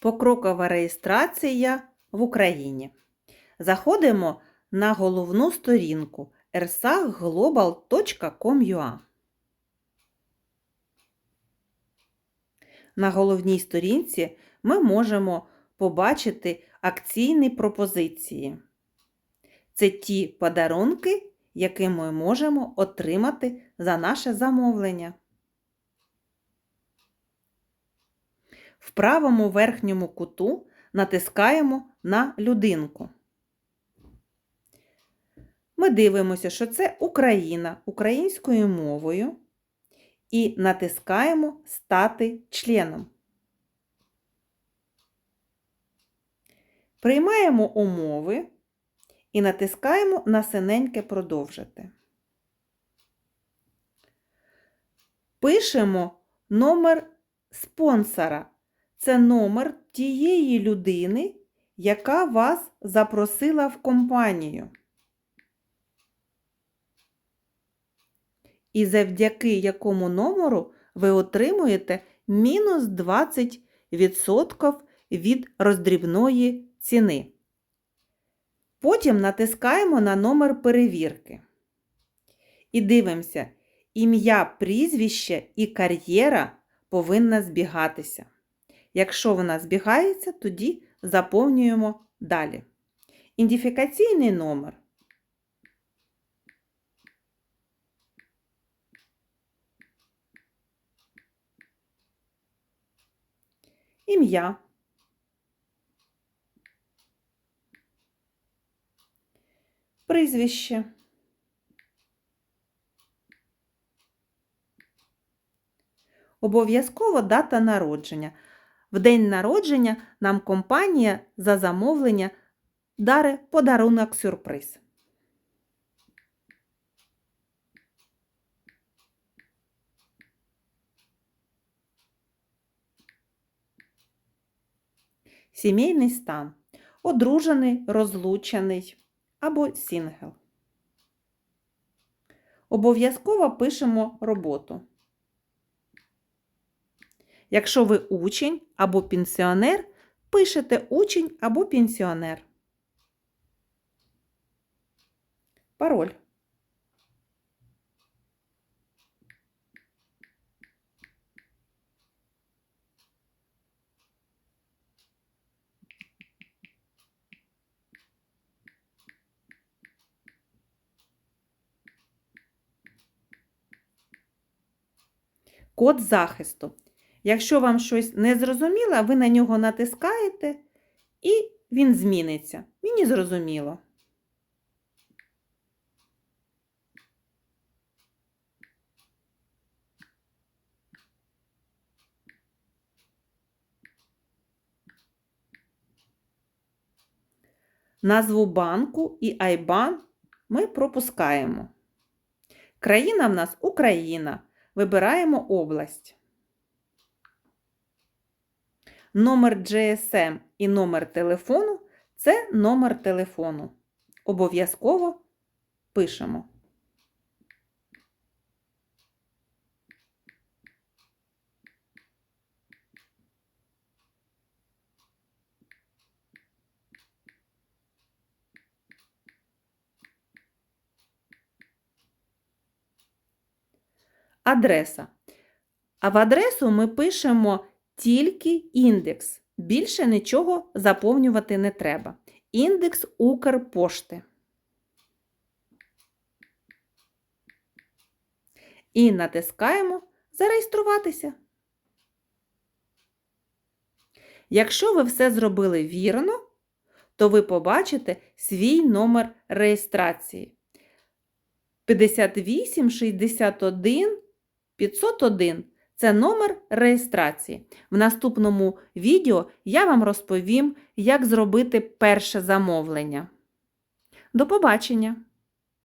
Покрокова реєстрація в Україні. Заходимо на головну сторінку ersagglobal.com.ua. На головній сторінці ми можемо побачити акційні пропозиції. Це ті подарунки, які ми можемо отримати за наше замовлення. В правому верхньому куту натискаємо на людинку. Ми дивимося, що це Україна українською мовою і натискаємо Стати членом. Приймаємо умови і натискаємо на синеньке Продовжити. Пишемо номер спонсора. Це номер тієї людини, яка вас запросила в компанію. І завдяки якому номеру ви отримуєте мінус 20% від роздрібної ціни. Потім натискаємо на номер перевірки. І дивимося, ім'я, прізвище і кар'єра повинна збігатися. Якщо вона збігається, тоді заповнюємо далі. Ідентифікаційний номер. Ім'я. Прізвище. Обов'язково дата народження. В день народження нам компанія за замовлення даре подарунок сюрприз. Сімейний стан. Одружений, розлучений або сінгл. Обов'язково пишемо роботу. Якщо ви учень або пенсіонер, пишете учень або пенсіонер. Пароль. Код захисту. Якщо вам щось не зрозуміло, ви на нього натискаєте і він зміниться. Мені зрозуміло. Назву банку і IBAN ми пропускаємо. Країна в нас Україна. Вибираємо область. Номер GSM і номер телефону це номер телефону. Обов'язково пишемо. Адреса. А в адресу ми пишемо тільки індекс. Більше нічого заповнювати не треба. Індекс Укрпошти. І натискаємо Зареєструватися. Якщо ви все зробили вірно, то ви побачите свій номер реєстрації 58 61 501 це номер реєстрації. В наступному відео я вам розповім, як зробити перше замовлення. До побачення!